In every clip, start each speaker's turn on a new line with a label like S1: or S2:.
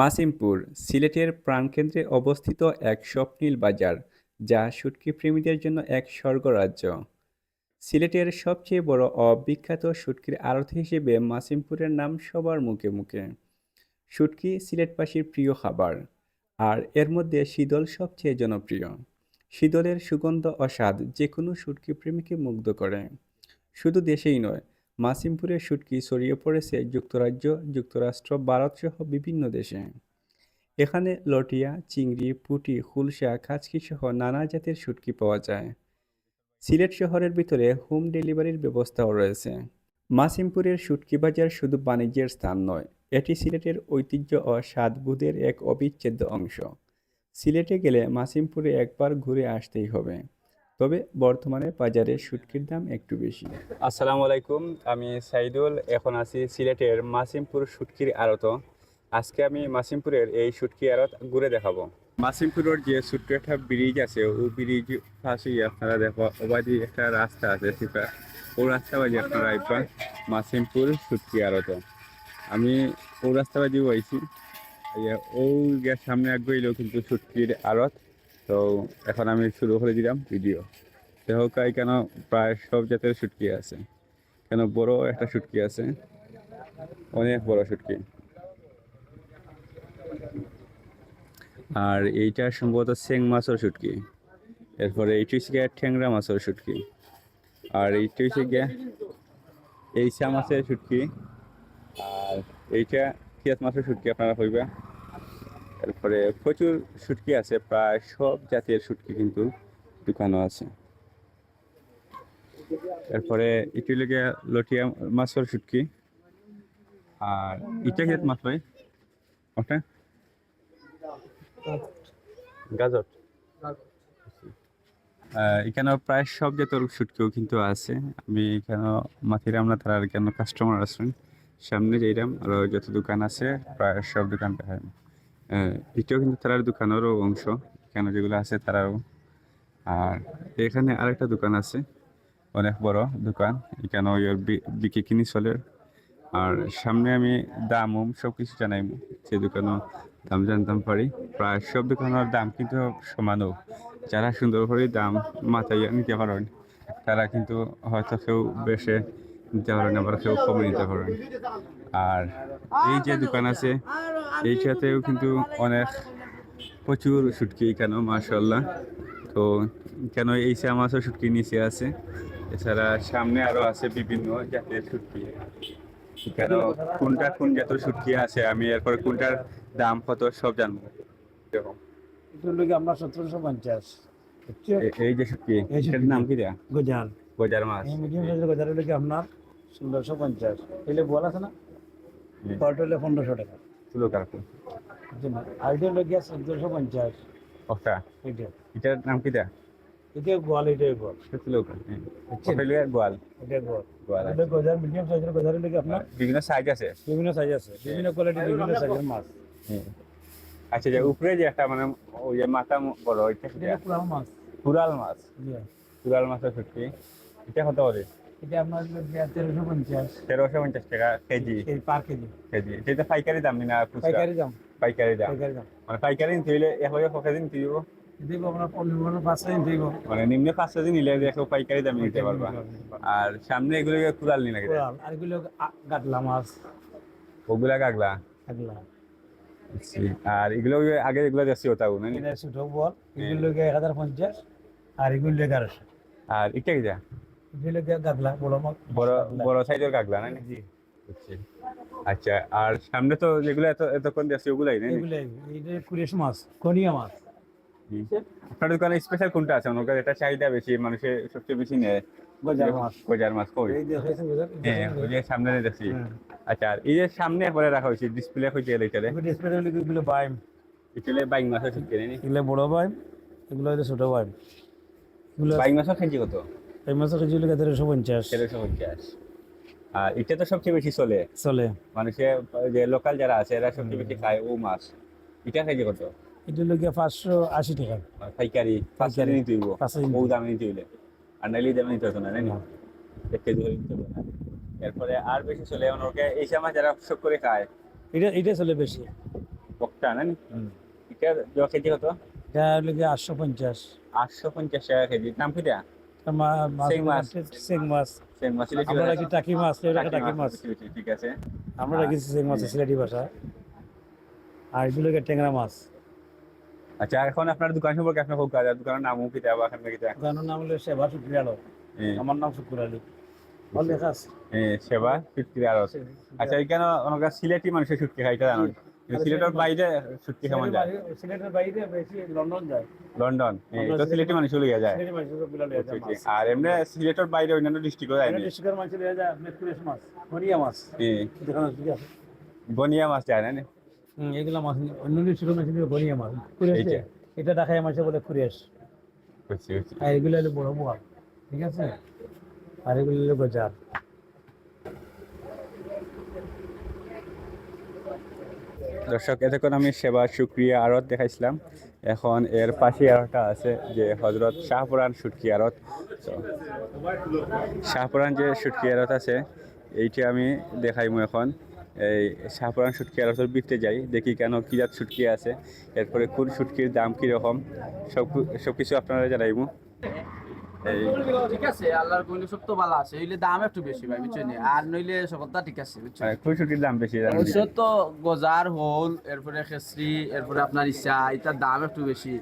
S1: মাসিমপুর, সিলেটের প্রাণকেন্দ্রে অবস্থিত এক স্বপ্নিল বাজার, যা শুটকি প্রেমীদের জন্য এক স্বর্গরাজ্য। সিলেটের সবচেয়ে বড় অবিখ্যাত বিখ্যাত শুটকির আড়ত হিসেবে মাসিমপুরের নাম সবার মুখে মুখে। শুটকি সিলেটবাসীর প্রিয় খাবার, আর এর মধ্যে শীতল সবচেয়ে জনপ্রিয়। শীতলের সুগন্ধ স্বাদ যে কোনো শুটকি প্রেমীকে মুগ্ধ করে। শুধু দেশেই নয় মাসিমপুরের শুটকি ছড়িয়ে পড়েছে যুক্তরাজ্য, যুক্তরাষ্ট্র, ভারতসহ বিভিন্ন দেশে। এখানে লটিয়া, চিংড়ি, পুঁটি খুলসা খাচকি সহ নানা জাতের শুটকি পাওয়া যায়। সিলেট শহরের ভিতরে হোম ডেলিভারির ব্যবস্থাও রয়েছে। মাসিমপুরের শুটকি বাজার শুধু বাণিজ্যের স্থান নয়, এটি সিলেটের ঐতিহ্য ও স্বাদবোধের এক অবিচ্ছেদ্য অংশ। সিলেটে গেলে মাসিমপুরে একবার ঘুরে আসতেই হবে। তবে বর্তমানে বাজারে শুটকির দাম একটু বেশি। আসসালামু আলাইকুম, আমি সাইদুল, এখন আছি সিলেটের মাসিমপুর শুটকির আড়ত। আজকে আমি মাসিমপুরের এই শুটকি আড়ত ঘুরে দেখাবো। মাসিমপুরের যে ছোট্ট একটা ব্রিজ আছে ওই ব্রিজ পাশেই আপনারা দেখো ওবাদি একটা রাস্তা আছে সেটা। ও রাস্তা বাজে আপনারা একবার মাসিমপুর শুটকি আড়ত। আমি ও রাস্তা বাজি হয়েছি ও সামনে আগ্রহীল কিন্তু শুটকির আড়ত। তো এখন আমি শুরু করে দিলাম ভিডিও। দেহকায় কেন প্রায় সব জাতের শুটকি আছে। কেন বড় একটা শুটকি আছে। অনেক বড় শুটকি। আর এইটা সম্ভবত সেং মাছের শুটকি। এরপরে এইটা হচ্ছে গিয়ে ঠ্যাংরা মাছের শুটকি। আর এইটা হচ্ছে গিয়ে এইসা মাছের শুটকি। আর এইটা পিঁয়াজ মাছের শুটকি, আপনারা হইবা তারপরে প্রচুর শুটকি আছে প্রায় সব জাতের শুটকি কিন্তু দোকানও আছে। তারপরে এটি লেগে লটিয়া মাছের শুটকি আর এটা কি মাছ ভাই ওটা? গাজর। এখানে প্রায় সব জাতের শুটকিও কিন্তু আছে। আমি এখানে মাথিরাম আমরা তারা কেন কাস্টমার আছেন। সামনে যাইলাম আর যত দোকান আছে প্রায় সব দোকান দেখায় এটাও কিন্তু তারার দোকানেরও অংশ। এখানে যেগুলো আছে তারাও আর এখানে আরেকটা দোকান আছে, অনেক বড় দোকান। এখানে ওই ওর বি- বিক্রি কিনি চলে। আর সামনে আমি দাম, উম সব কিছু জানাই। সেই দোকানও দাম জানতাম পারি। প্রায় সব দোকানের দাম কিন্তু সমানও। যারা সুন্দর করে দাম মাথায় নিতে পারেন, তারা কিন্তু হয়তো কেউ বেশে নিতে পারেন, আবার কেউ কমে নিতে পারেন। আর এই যে দোকান আছে এইটাতেও কিন্তু অনেক প্রচুর শুটকি কেন মাশাল্লাহ তো কেন এই সে মাছও শুটকি নিচে আছে এছাড়া সামনে আরও আছে বিভিন্ন জাতের শুটকি কেন কোনটা কোন জাতের শুটকি আছে আমি এরপর কোনটার দাম কত সব জানব।
S2: আমরা সতেরোশো পঞ্চাশ।
S1: এই যে শুটকি
S2: এই
S1: এটার নাম কি দেয়া
S2: গজার।
S1: গজার মাছ।
S2: এই মিডিয়াম সাইজের গজার লোকে আপনার ষোলোশো পঞ্চাশ। এলে বল আছে না? বলটা হলে পনেরোশো টাকা।
S1: কাকু
S2: বুঝছেন আইডিয়া লোকে চোদ্দোশো পঞ্চাশ।
S1: ওটা
S2: এটা
S1: এটার নাম কি দেয়া
S2: এটা গোয়াল এটাই গোয়াল। এটা গোয়াল।
S1: গোয়াল।
S2: এটা গজার মিডিয়াম সাইজের গজার লোকে আপনার
S1: বিভিন্ন সাইজ আছে।
S2: বিভিন্ন সাইজ আছে। বিভিন্ন কোয়ালিটি বিভিন্ন সাইজের মাছ।
S1: আচ্ছা যে উপরে যে একটা মানে ওই যে মাথা বড় ওইটা
S2: এটা মাছ।
S1: কুরাল মাছ। কুরাল মাছের শুটকি এটা কত করে?
S2: এটা আপনার তেরোশো পঞ্চাশ।
S1: তেরোশো পঞ্চাশ টাকা কেজি।
S2: পার কেজি।
S1: কেজি। এটা পাইকারি দাম না
S2: পাইকারি দাম।
S1: পাইকারি দাম।
S2: পাইকারি দাম।
S1: মানে পাইকারি নিতে হইলে দিব
S2: দিব আপনার পনেরো পাঁচ দিন দিব
S1: মানে নিম্ন পাঁচশো দিন নিলে দেখো পাইকারি দামে নিতে পারবা। আর সামনে এগুলো কুরাল নি
S2: আর এগুলো গাটলা মাছ।
S1: ওগুলা কাগলা
S2: গাটলা
S1: আর এগুলো আগে এগুলো যাচ্ছি ওটাও না
S2: বল এগুলো এক হাজার পঞ্চাশ আর এগুলো এগারোশো।
S1: আর এটা কি যা?
S2: গাগলা বড়
S1: বড় বড় সাইজের না
S2: জি।
S1: আচ্ছা আর সামনে তো যেগুলো এত এতক্ষণ যাচ্ছি ওগুলাই না
S2: কুরেশ মাছ কনিয়া মাছ।
S1: আপনার দোকানে স্পেশাল কোনটা আছে? কাছে এটা চাহিদা বেশি মানুষের সবচেয়ে বেশি নেয়।
S2: গজার মাছ।
S1: গজার মাছ কই? হ্যাঁ ওই যে সামনে দেখছি।
S2: হ্যাঁ।
S1: আচ্ছা আর এই যে সামনে পরে রাখা হয়েছে ডিসপ্লে হয়েছে এটারে
S2: এগুলো স্পেশাল এগুলো বাইম।
S1: এটালে বাইং মাছও ঠিক কেনে নি?
S2: এগুলো বড় বাইম এগুলো হচ্ছে ছোট বাইম। এগুলো
S1: বাইং কত?
S2: এই মাছের কেজি হলো তেরোশো পঞ্চাশ
S1: তেরোশো পঞ্চাশ আর এটা তো সবচেয়ে বেশি চলে।
S2: চলে।
S1: মানুষের যে লোকাল যারা আছে এরা সবচেয়ে বেশি খায় ও মাছ। এটা খেয়েছে কত?
S2: এটা হলো গিয়ে পাঁচশো আশি টাকা।
S1: পাইকারি পাইকারি। নিতে হইব। ও দামে নিতে হইলে। আর নাইলে দামে নিতে হতো না নাকি এক কেজি করে নিতে হতো না। এরপরে আর বেশি চলে ওকে এই সময় যারা শখ করে খায়।
S2: এটা এটা চলে বেশি।
S1: বক্তা না? এটা কেজি কত?
S3: এটা হলো গিয়ে আটশো পঞ্চাশ।
S1: আটশো পঞ্চাশ টাকা কেজি। দাম কি দেয়া সিলেটি
S3: আমরা
S1: ভাষা।
S3: টাকি মাছ
S1: টাকি
S3: টাকি মাছ।
S1: ঠিক আছে।
S3: আমরা রাখি সিং মাছ সিলেটি ভাষা। আর এগুলো ট্যাংরা মাছ।
S1: আচ্ছা এখন আপনার দোকান সম্পর্কে আপনার হোক দোকানের কি কি
S3: দোকানের নাম হলো সেবা আলো আমার নাম শুক্র আলী। ভালো
S1: সেবা সুটকি আর আচ্ছা এখানে অনেক সিলেটি মানুষের সুটকি খাই এটা জানো? সিলেটের বাইরে সুটকি খাওয়া যায়।
S3: সিলেটের বাইরে বেশি লন্ডন যায়।
S1: লন্ডন তো সিলেটি মানুষ লিয়ে যায়।
S3: সিলেটি মানুষ সবগুলো লিয়ে যায়
S1: আর এমনি সিলেটের বাইরে অন্যান্য ডিস্ট্রিক্টও যায়
S3: ডিস্ট্রিক্টের মানুষ লিয়ে যায় আপনার কুরেশ মাছ।
S1: যায় না
S3: হুম, এগুলা মাছ অন্য ডিস্ট্রিক্টের মাছ। মাছ কুরেশ? এটা মাছে বলে কুরেশ আর এগুলো হলো বড়। ঠিক আছে? আর এগুলো হলো গজার।
S1: দর্শক, এতক্ষণ আমি সেবা, সুক্রিয়া আড়ত দেখাইছিলাম। এখন এর পাশে আরটা আছে যে হজরত শাহপুরান সুটকি আড়ত শাহপুরান যে সুটকি আড়ত আছে, এইটা আমি দেখাইমু এখন। এই শাহপুরান সুটকি আড়তের বিকতে যাই, দেখি কেন কি জাত সুটকি আছে, এরপরে কোন সুটকির দাম কীরকম, সব সব কিছু আপনারা জানাইমু।
S4: ঠিক আছে আল্লাহর কইলে সব তো ভালো আছে হইলে দাম একটু বেশি ভাই বুঝছেন আর নইলে সকলটা ঠিক আছে বুঝছেন
S1: দাম বেশি?
S4: ওষুধ তো গজার হোল এরপরে খেসরি এরপরে আপনার ইচ্ছা এটার দাম একটু বেশি।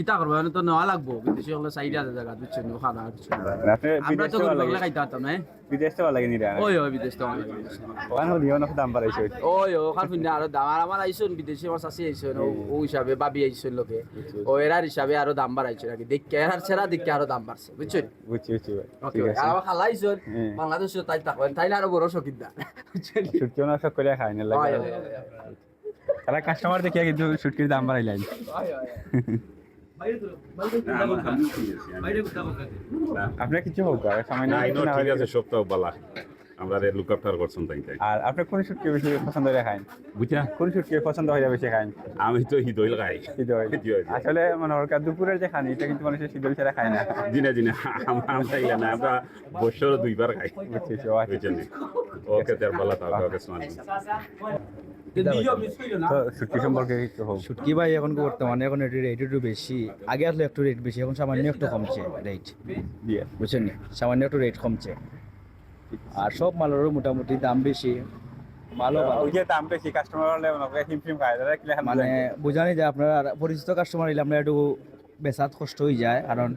S4: কিতা করব? এখন তো নেওয়া লাগবো। বিদেশি হলে চাহিদা আছে জায়গা বুঝছেন খানা কিছু আমরা তো গরিব খাইতে পারতাম না
S1: বিদেশ তো লাগে
S4: ওই ওই বিদেশ তো
S1: ওখানে অনেক দাম বাড়াইছে।
S4: ওই ও ফিনে আরও দাম। আর আমার আইসুন বিদেশি আমার চাষি ও- হিসাবে বাবি আইসুন লোকে। ও এরার হিসাবে আরও দাম বাড়াইছে নাকি? দেখকে এরার ছেড়া দেখকে আরও দাম বাড়ছে বুঝছেন?
S1: বুঝছি বুঝছি
S4: ওকে। আর আমার খালা আইসুন বাংলাদেশ তাই থাকবেন তাইলে আরও বড় শকিদার বুঝছেন?
S1: না সব করে না লাগে।
S4: হয়, হয়, হয়, হয়।
S1: তারা কাস্টমার দেখিয়া কিন্তু সুটকির দাম বাড়াইলেন। আপনার কিছু হোক আর
S5: না, ঠিক আছে সব তো বালা। আমরা রে লুক আফটার করছেন তাই তাই।
S1: আর আপনি কোন সুটকি বেশি পছন্দ করে খান
S5: বুঝা?
S1: কোন সুটকি পছন্দ হয়ে বেশি খান
S5: আমি তো হিদইল খাই।
S1: শীতল। আসলে মানে ওর দুপুরের যে খান এটা কিন্তু মানুষের শীতল ছাড়া খায় না।
S5: দিনে দিনে আমরা আমরা না আমরা বছর দুইবার খাই।
S1: বুঝছি আচ্ছা।
S5: বুঝছেন? ওকে তার বালা তাও ওকে
S1: সুটকি সম্পর্কে
S6: শুটকি ভাই এখন বর্তমানে এখন এটির রেট একটু বেশি। আগে আসলে একটু রেট বেশি এখন সামান্য একটু কমছে রেট
S1: দিয়ে।
S6: বুঝছেন নি? সামান্য একটু রেট কমছে। আর সব মালেরও মোটামুটি দাম বেশি।
S1: যে
S6: মানে বোঝানি যায় আপনার পরিচিত কাস্টমার হইলে আমরা একটু বেচাত কষ্ট হয়ে যায় কারণ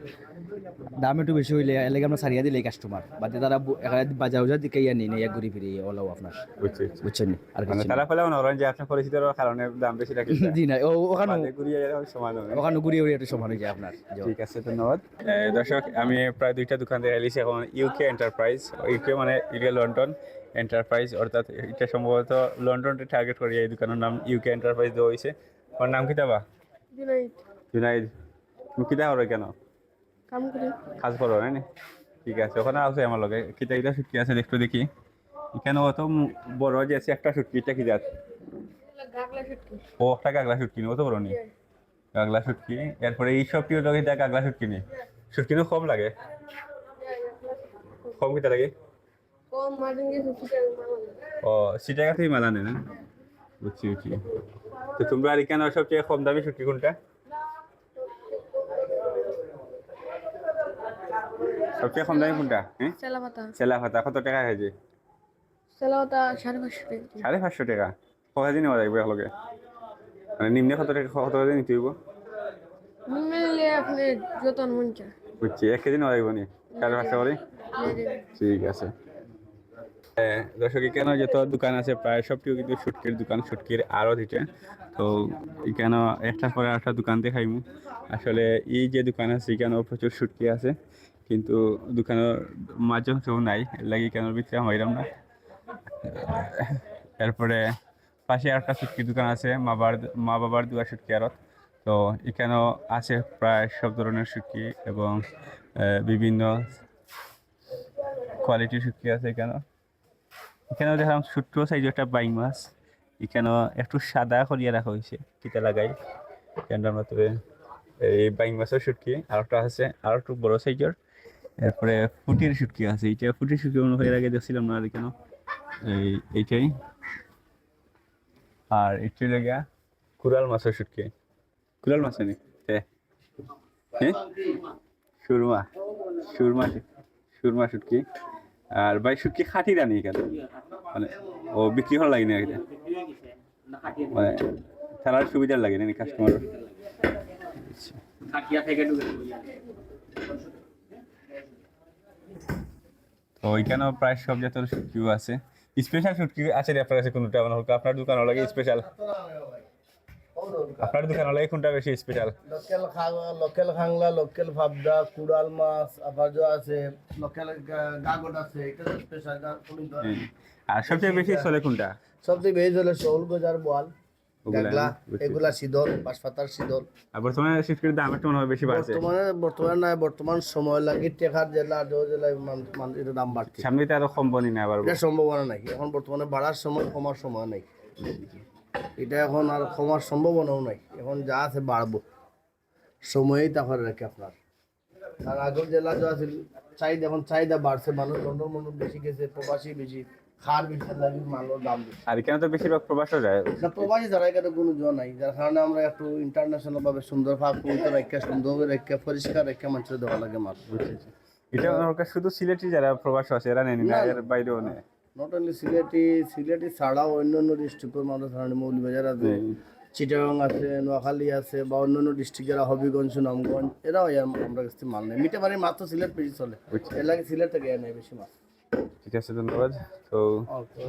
S6: দাম একটু বেশি হইলে এলাকা আমরা সারিয়া দিলে কাস্টমার বাদে তারা বাজার উজার দিকে ইয়া নিয়ে নিয়ে ঘুরি ফিরি ওলাও আপনার।
S1: বুঝছি
S6: বুঝছেন? নি? আর
S1: মানে
S6: কিছু
S1: তারা ফলে মনে করেন যে আপনার পরিচিত কারণে দাম বেশি রাখি।
S6: না। জি না ও- ওখানে
S1: সমান হবে।
S6: ওখানে ঘুরিয়ে ঘুরিয়ে একটু সমান হয়ে যায় আপনার।
S1: ঠিক আছে ধন্যবাদ। দর্শক আমি প্রায় দুইটা দোকান থেকে এলিছি এখন ইউকে এন্টারপ্রাইজ ইউকে মানে ইউকে লন্ডন এন্টারপ্রাইজ অর্থাৎ এটা সম্ভবত লন্ডনকে টার্গেট করি এই দোকানের নাম ইউকে এন্টারপ্রাইজ দেওয়া হয়েছে। ওর নাম কি দেবা
S7: জুনাইদ
S1: জুনাইদ তুমি কিতা করো কেন?
S7: কাম করি।
S1: কাজ করো না ঠিক আছে ওখানে আছে আমার লগে। কিতা কিতা সুটকি আছে দেখতে দেখি। এখানে অত বড় যে আছে একটা সুটকি এটা কি
S7: শুটকি
S1: ও একটা গাগলা সুটকি নি অত বড় নি? গাগলা সুটকি। এরপরে এই সব টিও লগে দেখ গাগলা সুটকি নি? সুটকি তো কম লাগে? কম কিতা লাগে? ও সিটাকা থেকে মেলা নেই না? বুঝছি বুঝছি। তো তোমরা আর এখানে সবচেয়ে কম দামি সুটকি কোনটা? সবচেয়ে কম দামি কোনটা? হ্যাঁ
S7: চেলা পাতা
S1: কত টাকা হয়েছে
S7: চেলা পাতা সাড়ে পাঁচশো টাকা
S1: সাড়ে পাঁচশো টাকা। কত দিন নেওয়া যাবে একলগে। মানে নিম্নে কত টাকা কত দিন নিতে হইব
S7: মিললে আপনি যতন মন চায়
S1: বুঝছি এক কেজি নেওয়া যাইব নি? সাড়ে পাঁচশো করে ঠিক আছে। দর্শক এখানে যত দোকান আছে প্রায় সবটিও কিন্তু সুটকির দোকান সুটকির আরও দিতে তো এখানে একটা পরে একটা দোকান দেখাইমু আসলে এই যে দোকান আছে এখানেও প্রচুর সুটকি আছে। কিন্তু দোকানের মাঝে কেউ নাই লাগি কেন ভিতরে হইলাম না। এরপরে পাশে একটা সুটকির দোকান আছে, মা বাবার মা বাবার দুয়া সুটকি আরত তো এখানেও আছে প্রায় সব ধরনের সুটকি এবং বিভিন্ন কোয়ালিটির শুটকি আছে এখানে এখানেও দেখলাম ছোট্ট সাইজের একটা বাইং মাছ। এখানেও একটু সাদা করিয়া রাখা হয়েছে কিতা লাগাই। এখানটা আমরা তো এই বাইং মাছের শুটকি আর একটা আছে আর একটু বড় সাইজের এরপরে ফুটির শুটকি আছে, এইটা ফুটির শুটকি মনে হয় এর আগে দেখছিলাম না আর এখানে এই, এইটাই। আর এইটাই লেগা কুরাল মাছের শুটকি। কুরাল মাছ নি হ্যাঁ সুরমা। সুরমা সুরমা শুটকি। আর ভাই, শুটকি খাটি রানি কেন মানে ও বিক্রি হওয়ার লাগে না এটা মানে খেলার সুবিধার লাগে না কাস্টমার তো ওইখানেও প্রায় সব জাতের শুটকিও আছে। স্পেশাল শুটকি আছে আপনার কাছে কোনটা? মানে হোক আপনার দোকান লাগে স্পেশাল আপনার দোকান লাগে কোনটা বেশি স্পেশাল
S8: লোকেল লোকেল খাংলা লোকেল ফাবদা কুড়াল মাছ যে আছে লোকেল গাগট আছে এটা স্পেশাল
S1: আর সবচেয়ে বেশি চলে কোনটা?
S8: সবচেয়ে বেশি হলো শোল গজার বোয়াল।
S1: ওগুলা,
S8: গাগলা এগুলা শীতল বাঁশপাতার শীতল।
S1: আর বর্তমানে শুটকির দাম একটু মনে হয় বেশি বাড়ছে।
S8: বর্তমানে বর্তমানে নাই বর্তমান সময় লাগে টেকার জেলা আদৌ জেলায় মান- মান- এটা দাম বাড়ছে।
S1: সামনে তো আরও কম বনি আবার।
S8: এটা সম্ভাবনা নাই এখন বর্তমানে বাড়ার সময় কমার সময় নাই। এটা এখন আর কমার সম্ভাবনাও নাই। এখন যা আছে বাড়বো। সময়ই তারপরে রাখে আপনার। আর আগের জেলা যা আছে চাহিদা এখন চাহিদা বাড়ছে। মানুষ লন্ডন বেশি গেছে প্রবাসী বেশি। খার বেশি লাগে মানুষ দাম বেশি।
S1: আর এখানে তো বেশিরভাগ প্রবাসও যায়।
S8: না প্রবাসী যারা এখানে কোনো নাই। যার কারণে আমরা একটু ইন্টারন্যাশনাল ভাবে সুন্দর ভাব পবিত্র রেখে সুন্দরভাবে রেখে পরিষ্কার রেখে মানুষের দেওয়া লাগে মাছ
S1: এটা ওনার শুধু সিলেটি যারা প্রবাস আছে এরা নেন না এর বাইরেও নেয়?
S8: নট অনলি সিলেটি সিলেটি ছাড়াও অন্যান্য ডিস্ট্রিক্টের মানুষ ধরেন মৌলবাজার আছে চিটাগাং আছে নোয়াখালী আছে বা অন্যান্য ডিস্ট্রিক্ট যারা হবিগঞ্জ সুনামগঞ্জ এরাও আমরা কাছ থেকে মাল নেয়। মিটে মাত্র সিলেট বেশি চলে। এর লাগে সিলেট থেকে নেয় বেশি মাছ
S1: ঠিক আছে ধন্যবাদ। তো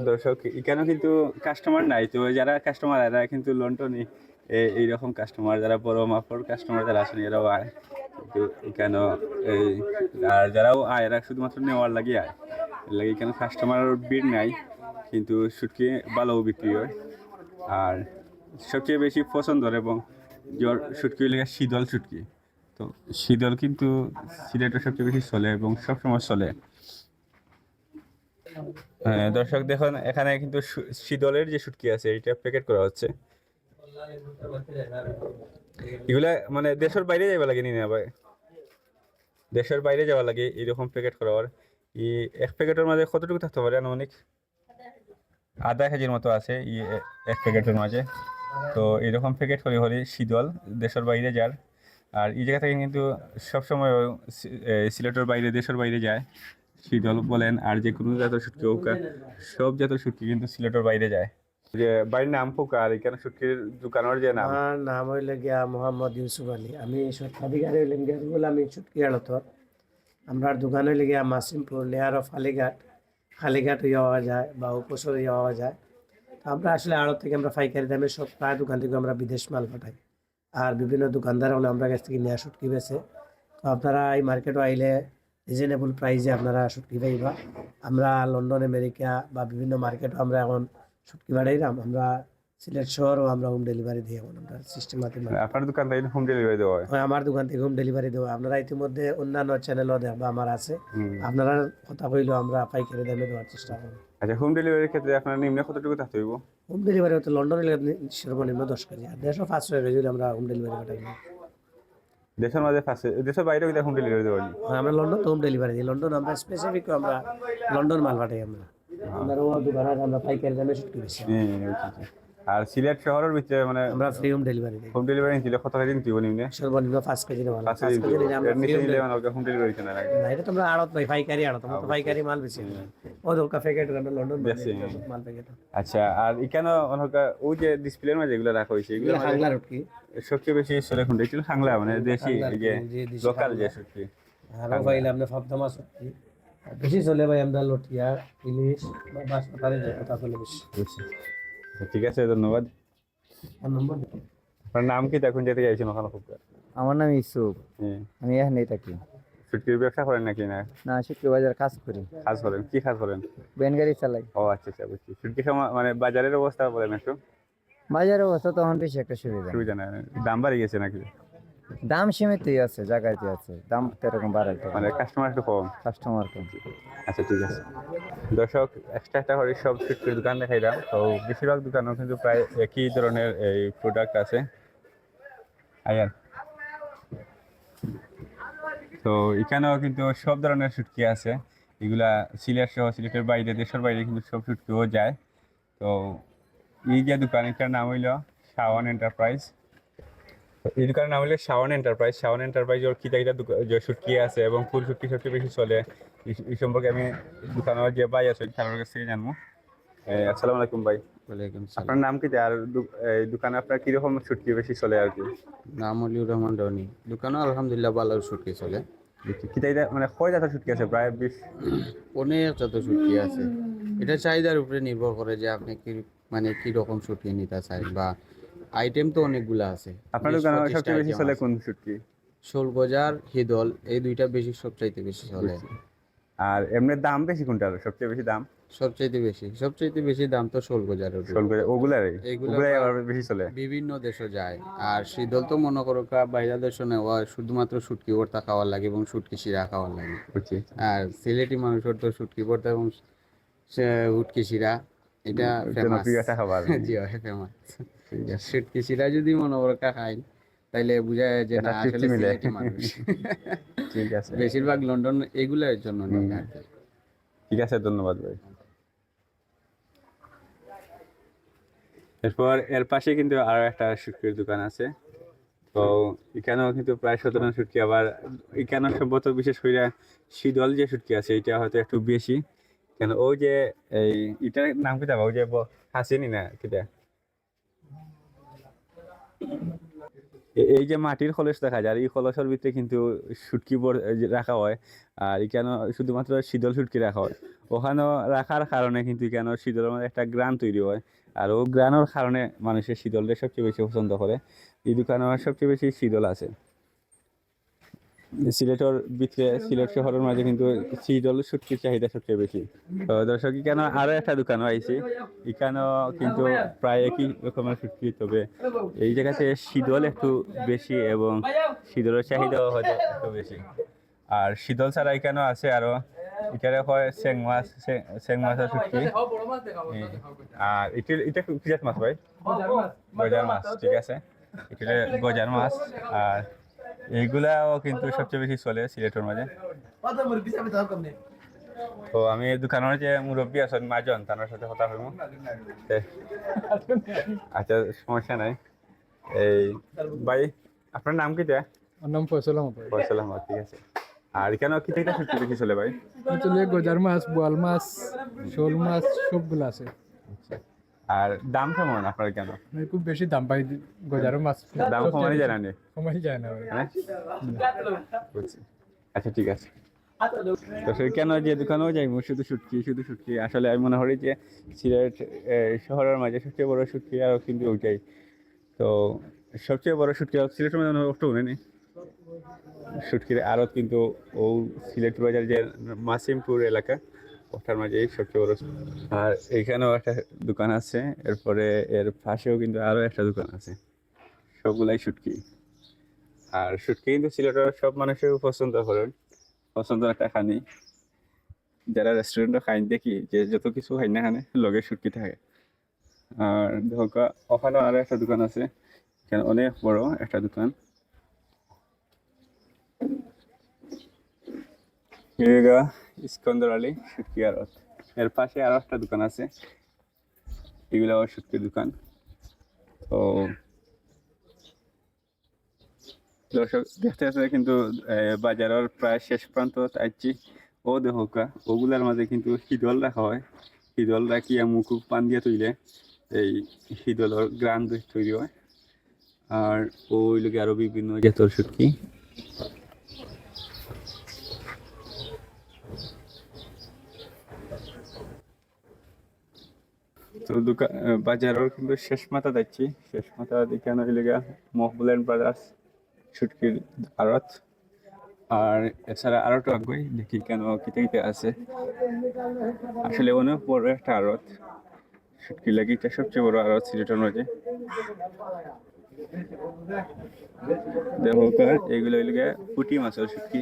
S1: দর্শক এখানেও কিন্তু কাস্টমার নাই। তো যারা কাস্টমার এরা কিন্তু লন্ডনে এইরকম কাস্টমার যারা বড় মাপর কাস্টমার যারা আছেন এরাও আয়। কিন্তু এখানেও এই আর যারাও আয় এরা শুধুমাত্র নেওয়ার লাগে আয়। লাগে এখানে কাস্টমার ভিড় নাই কিন্তু শুটকি ভালো বিক্রি হয়। আর সবচেয়ে বেশি পছন্দের এবং জ্বর শুটকি লেগে শীতল শুটকি। তো শীতল কিন্তু সিলেটে সবচেয়ে বেশি চলে এবং সবসময় চলে। হ্যাঁ দর্শক দেখুন, এখানে কিন্তু শীতলের যে শুটকি আছে, এটা প্যাকেট করা হচ্ছে। এগুলা মানে দেশের বাইরে যাওয়া লাগে নি ভাই দেশের বাইরে যাওয়া লাগে এরকম প্যাকেট করার ই, এক প্যাকেটের মাঝে কতটুকু থাকতে পারে আনুমানিক? আধা কেজির মতো আছে ই, এক প্যাকেটের মাঝে। তো এরকম প্যাকেট করে হলে শীতল দেশের বাইরে যার। আর এই জায়গা থেকে কিন্তু সবসময় সিলেটের বাইরে, দেশের বাইরে যায়। শীতল বলেন, আর যে কোনো জাতের শুটকি হোক, সব জাতের শুটকি কিন্তু সিলেটের বাইরে যায়। যে বাড়ির নাম হোক আর এখানে শুটকির দোকানের যে নাম।
S2: আমার নাম হইলে গিয়া মোহাম্মদ ইউসুফ আলী। আমি সত্যাধিকারী হইলেন গিয়া আমি ছুটকি আড়ত। আমরা দোকান হইলে গিয়া মাসিমপুর লেয়ার অফ আলিঘাট। খালিঘাট যাওয়া যায় বা উপসর যাওয়া যায়। আমরা আসলে আড়ত থেকে আমরা পাইকারি দামে সব প্রায় দোকান থেকে আমরা বিদেশ মাল পাঠাই। আর বিভিন্ন দোকানদার হলে আমরা কাছ থেকে নেওয়া শুটকি বেছে তো আপনারা এই মার্কেটও আইলে রিজনেবল প্রাইসে আপনারা শুটকি পাইবা। আমরা লন্ডন আমেরিকা বা বিভিন্ন মার্কেটও আমরা এখন শুটকি বাড়াইলাম আমরা সিলেট শহরও আমরা হোম ডেলিভারি দিই এখন আমরা সিস্টেমাটিক
S1: আপনার দোকান থেকে হোম ডেলিভারি দেওয়া হয়?
S2: আমার দোকান থেকে হোম ডেলিভারি দেবো আপনারা ইতিমধ্যে অন্যান্য চ্যানেলও দেখবা আমার আছে। আপনারা কথা কইলেও আমরা পাইকারি দামে দেওয়ার চেষ্টা করব
S1: আচ্ছা হোম ডেলিভারির ক্ষেত্রে আপনার নিম্ন কতটুকু থাকতে হইব?
S2: হোম ডেলিভারি হতে লন্ডনে সর্বনিম্ন দশ কেজি। আর দেড়শো পাঁচশো কেজি আমরা হোম ডেলিভারি পাঠাই।
S1: দেশের মাঝে ফার্স্টে দেশের বাইরেও কিন্তু হোম ডেলিভারি দেওয়া হয়
S2: আমরা লন্ডন তো হোম ডেলিভারি দিই। লন্ডন আমরা স্পেসিফিক আমরা লন্ডন মাল পাঠাই আমরা। আমরা ও দোকানে আমরা পাইকারি দামে
S1: হুম, বুঝছি, বুঝছি। আর সিলেট শহরের ভিতরে মানে
S2: আমরা ফ্রি হোম ডেলিভারি দিই।
S1: হোম ডেলিভারি দিলে কত কেজি নিতে নিম্নে
S2: সর্বনিম্ন পাঁচ কেজি নেওয়া
S1: পাঁচ
S2: পাঁচ
S1: কেজি
S2: কেজি নিলে আমরা
S1: নিচে নিলে
S2: delivery-
S1: মানে হোম ডেলিভারি কেনা লাগে।
S2: না এটা তোমরা আড়ত পাই পাইকারি আড়ত। আমরা তো পাইকারি মাল বেশি ও দোকা প্যাকেট আমরা লন্ডন। মাল প্যাকেট
S1: আচ্ছা আর এখানে অনেক ওই যে ডিসপ্লের মাঝে যেগুলো রাখা হয়েছে এগুলো
S2: এগুলো হাংলা
S1: সবচেয়ে বেশি চলে কোনটা? ছিল হাংলা মানে দেশি যে লোকাল যে শুটকি
S2: আরও পাইলে আপনি ফাফদা মাছ বেশি চলে ভাই আমরা লটিয়া ইলিশ বা বাস পাতারে কথা চলে বেশি।
S1: ঠিক আছে ধন্যবাদ।
S2: নম্বর
S1: আপনার নাম কি? তখন যেতে চাইছেন ওখানে খুব
S9: আমার নাম ইসুফ।
S1: হ্যাঁ।
S9: আমি এখানেই থাকি।
S1: শুটকির ব্যবসা করেন নাকি না?
S9: না শুক্র বাজার কাজ করি।
S1: কাজ করেন কি কাজ করেন?
S9: ব্যান গাড়ি চালাই।
S1: ও আচ্ছা আচ্ছা বুঝছি। শুটকি মানে বাজারের অবস্থা বলেন একটু।
S9: বাজারে অবস্থা তখন বেশি একটা সুবিধা।
S1: সুবিধা না দাম বাড়ে গেছে নাকি?
S9: দাম সীমিতই আছে জায়গাতে আছে। দাম তো এরকম বাড়াইতে
S1: মানে কাস্টমার একটু কম।
S9: কাস্টমার কম।
S1: আচ্ছা ঠিক আছে। দর্শক এক্সট্রা একটা করে সব শুটকির দোকান দেখাইলাম। তো বেশিরভাগ দোকানেও কিন্তু প্রায় একই ধরনের এই প্রোডাক্ট আছে। আয়ার তো এখানেও কিন্তু সব ধরনের শুটকি আছে। এগুলা সিলেট সহ সিলেটের বাইরে দেশের বাইরে কিন্তু সব সুটকিও যায়। তো এই যে দোকান এটার নাম হইল শাওন এন্টারপ্রাইজ। এই দোকানের নাম হলো শাওন এন্টারপ্রাইজ। শাওন এন্টারপ্রাইজ ওর কিতা কিতা যে শুটকি আছে এবং ফুল শুটকি সবচেয়ে বেশি চলে। এই- সম্পর্কে আমি দোকানের যে ভাই আছে তার কাছ থেকে জানব। আসসালামু আলাইকুম ভাই। আপনার নাম কি আর দোকানে আপনার কীরকম শুটকি বেশি চলে আর কি?
S4: নাম অলিউর রহমান রনি। দোকানও আলহামদুলিল্লাহ ভালো সুটকি চলে।
S1: কিতা কিতা মানে কয় জাতের শুটকি আছে? প্রায় বিশ
S4: অনেক যত সুটকি আছে। এটা চাহিদার উপরে নির্ভর করে যে আপনি কি মানে কি রকম সুটকি নিতে চাই বা আইটেম তো অনেকগুলা আছে।
S1: আপনার দোকানে সবচেয়ে বেশি চলে কোন শুটকি
S4: শোলগজার হিদল এই দুইটা বেশি সবচাইতে বেশি চলে।
S1: আর এমনি দাম বেশি কোনটার? সবচেয়ে বেশি দাম?
S4: সবচাইতে বেশি সবচাইতে বেশি দাম তো শোলগজারের উপরে।
S1: শোল করে ওগুলারই ওগুলাই আবার বেশি চলে?
S4: বিভিন্ন দেশে যায়। আর শীতল তো মনে করো কা বাইরে দেশে নেওয়া শুধুমাত্র শুটকি ভর্তা খাওয়ার লাগে এবং শুটকি শিরা খাওয়ার লাগে।
S1: বুঝছি।
S4: আর সিলেটি মানুষের তো শুটকি ভর্তা এবং উটকি শিরা। এটা ফেমাস
S1: খাবার।
S4: জি হয় ফেমাস শুটকি শিরা যদি মনে খাই তাইলে বোঝা যায় যে না আসলে। সিলেটি মানুষ।
S1: ঠিক আছে।
S4: বেশিরভাগ লন্ডন এগুলোর জন্য।
S1: ঠিক আছে ধন্যবাদ ভাই। এরপর এর পাশে কিন্তু আরও একটা শুটকির দোকান আছে। তো এখানেও কিন্তু প্রায় সতেরো শুটকি। আবার এখানে সম্ভবত বিশেষ করে শীতল যে শুটকি আছে এটা হয়তো একটু বেশি। কেন? ওই যে, এই এটার নাম কি ওই যে ব- হাসিনি না কিটা এই যে মাটির খলস দেখা যায় এই খলসের ভিতরে কিন্তু বর- রাখা হয়, আর কেন শুধুমাত্র শীতল শুটকি রাখা হয়। ওখানেও রাখার কারণে কিন্তু কেন শীতলের মধ্যে একটা গ্রান তৈরি হয়, আর ও গ্রানের কারণে মানুষের শীতলটা সবচেয়ে বেশি পছন্দ করে এই দোকানে সবচেয়ে বেশি শীতল আছে। সিলেটের ভিতরে সিলেট শহরের মাঝে কিন্তু শীতল শুটকির চাহিদা সবচেয়ে বেশি। তো দর্শক এখানে আরও একটা দোকান আইছি। এখানেও কিন্তু প্রায় একই রকমের শুটকি তবে এই জায়গাতে শীতল একটু বেশি এবং শীতলের চাহিদাও হয়তো একটু বেশি। আর শীতল ছাড়া এখানেও আছে আরও এখানে হয় চেং মাছ চে- মাছের শুটকি আর এটা এটা কি মাছ ভাই? গজার মাছ। ঠিক আছে। এটা গজার মাছ। আর এইগুলাও কিন্তু সবচেয়ে বেশি চলে সিলেটের মাঝে। তো আমি দোকানের যে মুরব্বী আছেন মাজন তার সাথে কথা হইব। আচ্ছা সমস্যা নাই। এই ভাই আপনার নাম কি
S10: আমার নাম ফয়সল আহমদ
S1: ফয়সাল আহমদ ঠিক আছে। আর কেন কি থেকে সবচেয়ে বেশি চলে ভাই?
S10: আসলে গজার মাছ বোয়াল মাছ শোল মাছ সবগুলো আছে।
S1: আর দাম কেমন আপনার কেন?
S10: খুব বেশি দাম পাই গজার মাছ
S1: দাম কমানি জানা নেই
S10: কমাই যায় না।
S1: হ্যাঁ? আচ্ছা ঠিক আছে। তো সেই কেন যে দোকানেও যাইব শুধু শুটকি শুধু শুটকি। আসলে আমি মনে করি যে সিলেট শহরের মাঝে সবচেয়ে বড় শুটকি আর কিন্তু ওইটাই। তো সবচেয়ে বড় শুটকি সিলেটের মধ্যে একটু নেই। শুটকির আড়ত কিন্তু ও সিলেট বাজার যে মাসিমপুর এলাকা ওটার মাঝে সবচেয়ে বড় আর এইখানেও একটা দোকান আছে, এরপরে এর পাশেও কিন্তু আরও একটা দোকান আছে। সবগুলাই শুটকি আর শুটকি কিন্তু সিলেটের সব মানুষের পছন্দ করেন পছন্দ একটা খানি। যারা রেস্টুরেন্টে খাই দেখি যে যত কিছু খাই না খানে লগে শুটকি থাকে। আর দেখো ওখানেও আরও একটা দোকান আছে। এখানে অনেক বড় একটা দোকান। এগা ইস্কন্দর আলী শুটকি আড়ত এর পাশে আরও একটা দোকান আছে। এগুলো আবার দোকান। তো দর্শক, দেখতে আসলে কিন্তু বাজারের প্রায় শেষ প্রান্ত আইছি। ও দেহকা ওগুলার মাঝে কিন্তু শীতল রাখা হয়। শীতল রাখিয়া মুখ পান দিয়ে তৈলে এই শীতলের গ্রান তৈরি হয়। আর ওই লোকে আরও বিভিন্ন জাতের শুটকি তো দোকান বাজারের কিন্তু শেষ মাথা যাচ্ছি। শেষ মাথা দেখে আনা হইলে মহবুল অ্যান্ড ব্রাদার্স শুটকির আড়ত। আর এছাড়া আরও তো আগুই দেখি কেন কিতে কিতে আছে। আসলে অনেক বড় একটা আড়ত, শুটকি লাগি এটা সবচেয়ে বড় আড়ত সিলেটের মাঝে দেখো, এগুলো পুঁটি মাছের শুটকি।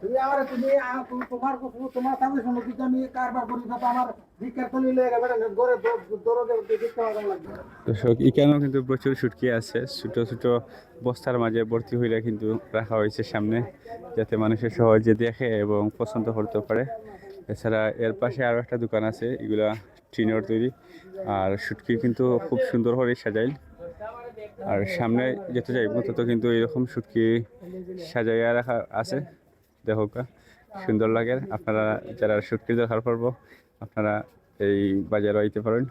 S2: তুমি আমার তুমি তোমার তোমার আমি কারবার করি না আমার ভিক্ষার মাগা লাগবে
S1: এখানেও কিন্তু প্রচুর শুটকি আছে, ছোট ছোট বস্তার মাঝে ভর্তি হইলে কিন্তু রাখা হয়েছে সামনে, যাতে মানুষের সহজে দেখে এবং পছন্দ করতে পারে। এছাড়া এর পাশে আরও একটা দোকান আছে, এগুলা টিনের তৈরি, আর শুটকি কিন্তু খুব সুন্দর করে সাজাইল। আর সামনে যেতে যাইব তত কিন্তু এরকম শুটকি সাজাইয়া রাখা আছে। দেখো কা, সুন্দর লাগে। আপনারা যারা শুটকি দরকার পড়ব আপনারা এই বাজারে আইতে পারেন।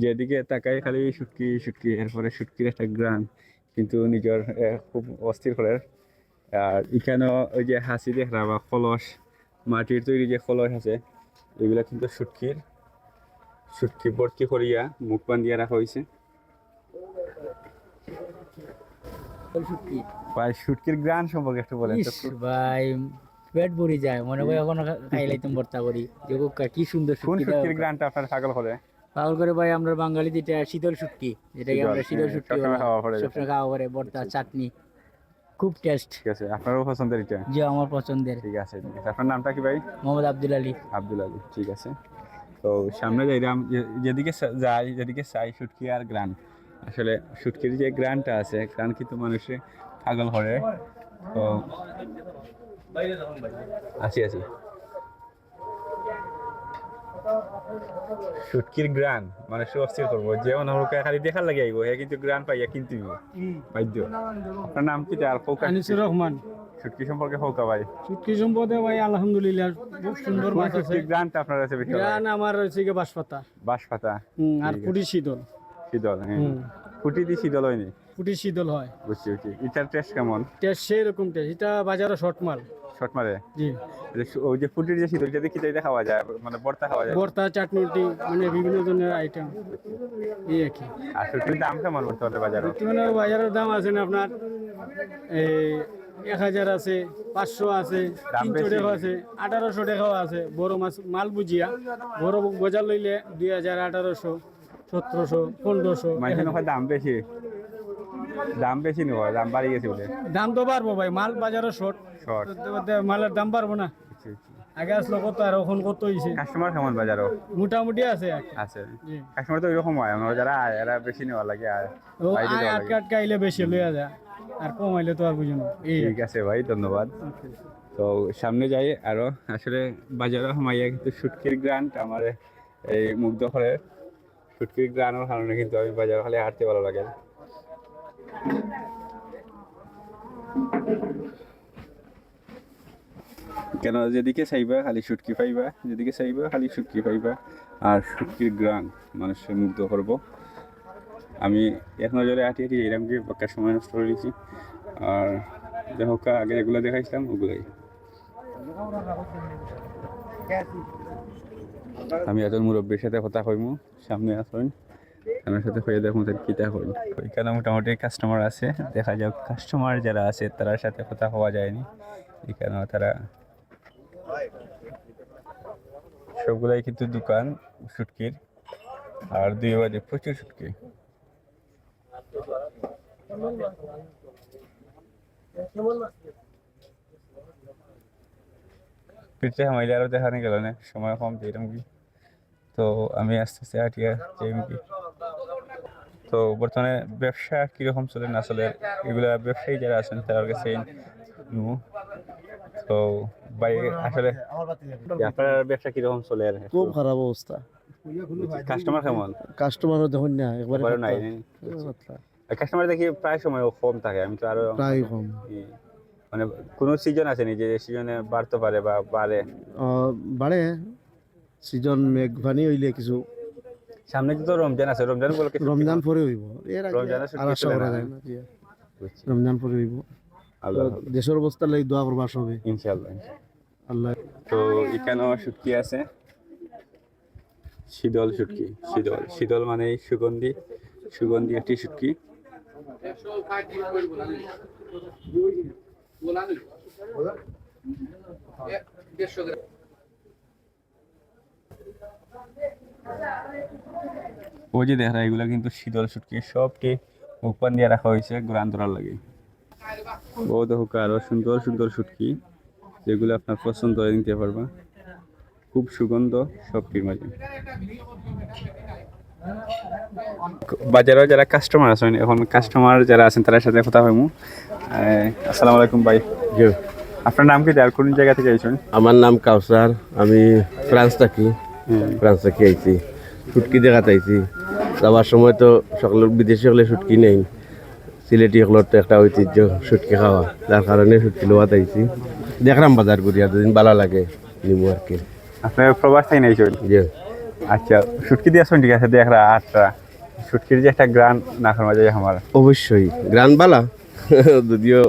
S1: যেদিকে তাকাই খালি শুটকি শুটকি এরপরে শুটকির একটা গ্রাম কিন্তু নিজের খুব অস্থির করে আর এখানেও ওই যে হাসি দেখরা বা কলস মাটির তৈরি যে কলস আছে এগুলা কিন্তু শুটকির শুটকি ভর্তি করিয়া মুখ বান্ধিয়া রাখা হয়েছে ভাই শুটকির গ্রান সম্পর্কে একটু বলেন।
S6: ভাই পেট ভরি যায়। মনে এখন খাইলাইতাম ভর্তা করি যে কি সুন্দর
S1: কোন শুটকির গ্রানটা আপনার করে
S6: পাগল করে ভাই আমরা বাঙালি যেটা শীতল শুটকি যেটাকে আমরা
S1: শীতল, হ্যাঁ, সবসময় খাওয়া
S6: পরে ভর্তা চাটনি। খুব টেস্ট
S1: ঠিক আছে আপনারও পছন্দের এটা
S6: যে আমার পছন্দের।
S1: ঠিক আছে ঠিক আছে। আপনার নামটা কি ভাই?
S6: মোহাম্মদ আব্দুল আলী।
S1: আব্দুল আলী ঠিক আছে। তো সামনে যাইলাম যেদিকে যাই, যেদিকে চাই শুটকি আর গ্রান। আসলে শুটকির যে গ্রানটা আছে, গ্রান কিন্তু মানুষে পাগল হরে তো, আছি আছি। শুটকির গ্রান মানুষে অস্থির করব। যে অনহরকে খালি দেখার লাগে আইব হে কিন্তু গ্রান পাইয়া কিনতে হইব। বাধ্য। আপনার নাম কি আর ফৌকা?
S10: আনিসুর রহমান।
S1: শুটকি সম্পর্কে ফৌকা ভাই?
S10: চুটকি সম্পদে ভাই আলহামদুলিল্লাহ খুব সুন্দর মাছ আছে।
S1: গ্রানটা আপনার আছে লাগে?
S10: গান আমার হয়েছে কি বাঁশপাতা।
S1: বাঁশ পাতা
S10: হুম, আর
S1: আছে।
S10: শীতল।
S1: শীতল হ্যাঁ।
S10: হুম।
S1: ফুটি দিয়ে শীতল হয়নি?
S10: ফুটি শীতল হয়।
S1: বুঝছি বুঝছি। এটার টেস্ট কেমন?
S10: টেস্ট সেই রকম টেস্ট এটা বাজারে শর্ট মাল।
S1: শর্ট মারে?
S10: জি।
S1: ওই যে ফুটির যে শীতল যদি খিচাইতে খাওয়া যায় মানে বর্তা খাওয়া যায়।
S10: ভর্তা চাটনুটি মানে বিভিন্ন ধরনের আইটেম এই আর কি।
S1: আর শুটকির দাম কেমন বর্তমানে বাজারে?
S10: বর্তমানে বাজারের দাম আছে না আপনার এই এক হাজার আছে পাঁচশো আছে তিনশো টাকা আছে আঠারোশো টাকাও আছে বড় মাছ মাল বুঝিয়া। বড় বোঝা লইলে দুই হাজার আঠারোশো সতেরোশো পনেরোশো।
S1: দাম বেশি। দাম বেশি নয় দাম বাড়ি গেছে বলে
S10: দাম তো বাড়বো ভাই মাল বাজারে শর্ট
S1: শর্ট
S10: মালের দাম বাড়বো না। আগে আসলো কত আর এখন কত হয়েছে
S1: কাস্টমার কেমন বাজারও?
S10: মোটামুটি আছে।
S1: আছে। কাস্টমার তো ওইরকম হয় আমরা যারা আয় এরা বেশি নেওয়া লাগে আর
S10: আয় আটকে। আটকে আইলে বেশি লইয়া যায় আর কম আইলে তো আর বুঝুন এই। আর
S1: ঠিক আছে ভাই ধন্যবাদ। তো সামনে যাই আরও আসলে বাজারে মাইয়া কিন্তু শুটকির গ্রান্ট আমার এই মুগ্ধ করে। শুটকির গ্রানের কারণে কিন্তু আমি বাজার খালি হাঁটতে ভালো লাগে। কেন যেদিকে চাইবা খালি শুটকি পাইবা, যেদিকে চাইবা খালি শুটকি পাইবা। আর সুটকির গ্রান মানুষের মুগ্ধ করব। আমি এক নজরে আটি আটি এরকম কি বাক্কার সময় নষ্ট করে দিয়েছি। আর দেখো আগে যেগুলো দেখাইছিলাম, ওগুলাই। আমি একজন মুরব্বীর সাথে কথা কইমু, সামনে আসুন। আমার সাথে হয়ে দেখুন তার কিতা হইল ওইখানে মোটামুটি কাস্টমার আছে, দেখা যাক কাস্টমার যারা আছে তার সাথে কথা হওয়া যায়নি। এখানে তারা সবগুলাই কিন্তু দোকান শুটকির আর দুই বাজে প্রচুর শুটকি পিঠে হামাইলে আরও দেখানো গেল না? সময় কম এরকম কি? তো আমি আস্তে আস্তে হাঁটিয়ে যাই কি তো বর্তমানে ব্যবসা কীরকম চলে না চলে এগুলা ব্যবসায়ী যারা আছেন তার কাছে তো ভাই আসলে আপনার ব্যবসা কীরকম চলে আর?
S11: খুব খারাপ অবস্থা।
S1: কাস্টমার কেমন?
S11: কাস্টমারও দেখুন না একবারে
S1: নাই। কাস্টমার দেখি প্রায় সময় কম থাকে আমি তো আরও
S11: প্রায় কম।
S1: মানে কোনো সিজন আছে নি যে সিজনে বাড়তে পারে বা বাড়ে?
S11: বাড়ে। সিজন মেঘবানি হইলে কিছু
S1: সামনে তো রমজান আছে রমজান বলে
S11: রমজান পরে হইব। এর আগে আর আশা করা যায় না? জি। রমজান পরে হইব। দেশের অবস্থা লাগি দোয়া করবা সবে
S1: ইনশাআল্লাহ
S11: আল্লাহ।
S1: তো এখানেও শুটকি আছে। শীতল শুটকি শীতল। শীতল মানে সুগন্ধি সুগন্ধি একটি শুটকি ওই যে দেখা এগুলো কিন্তু শীতল শুটকি সবটি উপর দিয়ে রাখা হয়েছে গ্রান ধরার লাগে। ও দেখো আরও সুন্দর সুন্দর শুটকি যেগুলো আপনার পছন্দ হয়ে নিতে পারবা। খুব সুগন্ধ সবটির মাঝে। বাজারেও যারা কাস্টমার আছেন এখন কাস্টমার যারা আছেন তাদের সাথে কথা হইমু। আসসালামু আলাইকুম ভাই। আপনার নাম কি? আর কোন জায়গা থেকে আইছেন?
S11: আমার নাম কাউসার আমি ফ্রান্স থাকি। ফ্রান্স থেকে আইছি? শুটকি দেখাতে আইছি। যাওয়ার সময় তো সকলের বিদেশি হলে শুটকি নেই। সিলেটি হলের তো একটা ঐতিহ্য শুটকি খাওয়া। যার কারণে শুটকি লোয়াতে আইছি। দেখলাম বাজার ঘুরিয়া দুদিন ভালো লাগে নিমু আর কি।
S1: আপনার প্রবাস আইছেন
S11: যে
S1: আচ্ছা শুটকি দিয়ে আসুন ঠিক আছে দেখরা আচ্ছা শুটকির যে একটা গ্রান নাকের মাঝে আমার
S11: অবশ্যই গ্রান বালা। যদিও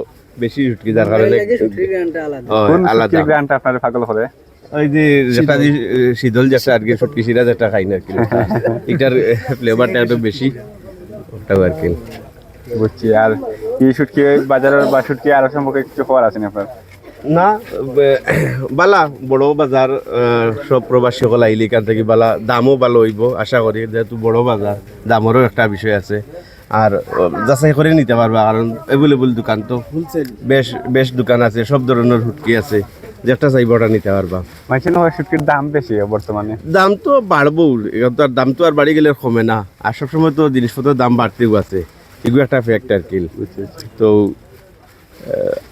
S11: বেশি শুটকি যার কারণে হয়, আলাদা।
S1: গ্রানটা আপনার পাগল করে
S11: ওই যে যেটা শীতল যেটা আর কি শুটকি শিরা যেটা খাই না আর কি। এটার ফ্লেভারটা একটু বেশি ওটাও আর কি।
S1: বুঝছি আর এই শুটকি বাজারের বা শুটকি আরও সম্পর্কে কিছু খবর আছেন আপনার?
S11: না বালা বড় বাজার সব প্রবাসী সকল আইলে এখান থেকে বালা দামও ভালো হইব আশা করি যেহেতু বড় বাজার দামেরও একটা বিষয় আছে। আর যাচাই করে নিতে পারবা কারণ অ্যাভেলেবল দোকান তো। বেশ বেশ দোকান আছে সব ধরনের হুটকি আছে। যেটা চাইব ওটা নিতে পারবা।
S1: মাইছেন হয় শুটকির দাম বেশি বর্তমানে।
S11: দাম তো বাড়বো এখন তো আর দাম তো আর বাড়ি গেলে কমে না। আর সবসময় তো জিনিসপত্রের দাম বাড়তেও আছে। এগুলো একটা ফ্যাক্ট কিল। কি তো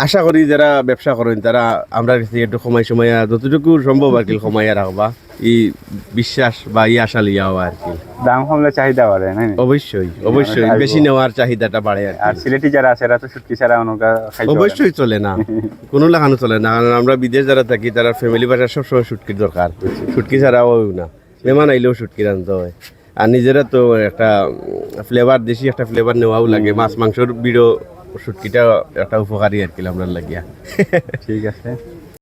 S11: আশা করি যারা ব্যবসা করেন তারা আমরা একটু সময় সময় যতটুকু সম্ভব আর কি সময় রাখবা। এই বিশ্বাস বা এই আশা লিয়াও আর কি।
S1: দাম কমলে চাহিদা বাড়ে না?
S11: অবশ্যই অবশ্যই। বেশি নেওয়ার চাহিদাটা বাড়ে
S1: আর সিলেটি যারা আছে এরা তো শুটকি ছাড়া অনেক
S11: অবশ্যই চলে না। কোনো লাগানো চলে না। কারণ আমরা বিদেশ যারা থাকি তারা ফ্যামিলি বাসা সবসময় শুটকির দরকার। শুটকি ছাড়াও না। মেহমান আইলেও শুটকি রাঁধতে হয়। আর নিজেরা তো একটা ফ্লেভার দেশি একটা ফ্লেভার নেওয়াও লাগে। মাছ মাংসর বিড়ো শুটকিটা একটা উপকারী আর কি আমরা লাগিয়া।
S1: ঠিক আছে।